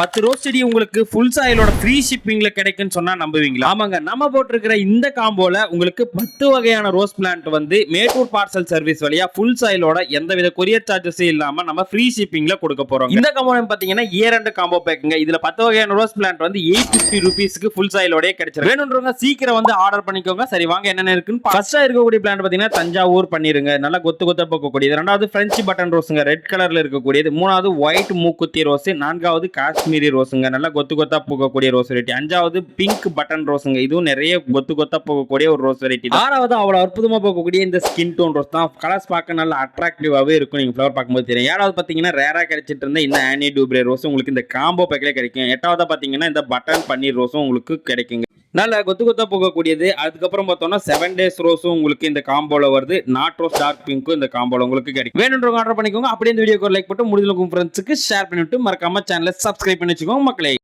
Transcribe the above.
பத்து ரோஸ் செடி உங்களுக்கு ஃபுல் சாயிலோட ஃப்ரீ ஷிப்பிங்ல கிடைக்குன்னு சொன்னா நம்புவீங்களா? ஆமாங்க. நம்ம போட்டிருக்கிற இந்த காம்போல உங்களுக்கு பத்து வகையான ரோஸ் பிளான்ட் வந்து மேட்டூர் பார்சல் சர்வீஸ் வழியா ஃபுல் சாயிலோட எந்தவித கொரியர் சார்ஜஸும் இல்லாம நம்ம ஃப்ரீ ஷிப்பிங்ல கொடுக்க போறோம் இந்த காம்போ பாத்தீங்கன்னா ரெண்டு காம்போ பேக்குங்க இதுல பத்து வகையான ரோஸ் பிளான்ட் வந்து எயிட் பிப்டி ருபீஸ்க்கு ஃபுல் சாயிலோட கிடைச்சிருக்கு வேணுன்றவங்க சீக்கிரம் வந்து ஆர்டர் பண்ணிக்கோங்க. சரி வாங்க என்னென்ன இருக்குன்னு ஃபர்ஸ்டா இருக்கக்கூடிய பிளான்ட் பாத்தீங்கன்னா தஞ்சாவூர் பண்ணிருங்க. நல்லா கொத்து கொத்த போக்கக்கூடியது. ரெண்டாவது பிரெஞ்சு பட்டன் ரோஸுங்க ரெட் கலர்ல இருக்கக்கூடியது. மூணாவது ஒயிட் மூக்குத்தி ரோஸ் நான்காவது காஷ்மீரி ரோஸுங்க. நல்லா கொத்து கொத்தா போகக்கூடிய ரோஸ் வெரைட்டி. அஞ்சாவது பிங்க் பட்டன் ரோஸுங்க. இதுவும் நிறைய கொத்து கொத்தா போகக்கூடிய ஒரு ரோஸ் வெரைட்டி ஆறாவது அவ்வளவு அற்புதமா போகக்கூடிய இந்த ஸ்கின் டோன் ரோஸ் தான். கலர்ஸ் பார்க்க நல்லா அட்ராக்டிவாவே இருக்கும். நீங்க ஃப்ளவர் பார்க்கும்போது தெரியும். ஏழாவது பாத்தீங்கன்னா ரேரா கிடைச்சிட்டு இருந்த இந்த ஆனி டூப்ரே ரோஸ் உங்களுக்கு இந்த காம்போ பேக்கிலே கிடைக்கும். எட்டாவது பாத்தீங்கன்னா இந்த பட்டன் பன்னீர் ரோஸும் உங்களுக்கு கிடைக்குங்க. நல்ல கொத்து கொத்தா போகக்கூடியது. அதுக்கப்புறம் பார்த்தோம்னா செவன் டேஸ் ரோஸும் உங்களுக்கு இந்த காம்போல வருது. நாட் ரோஸ் டார்க் பிங்க்கும் இந்த காம்போல உங்களுக்கு கிடைக்கும். வேணுன்றவங்க ஆர்டர் பண்ணிக்கோங்க. அப்படியே இந்த வீடியோக்கு லைக் போட்டு முடிஞ்ச ஃப்ரெண்ட்ஸுக்கு ஷேர் பண்ணிவிட்டு மறக்காம சேனலை சப்ஸ்கிரைப் பண்ணி வச்சுக்கோங்க மக்களே.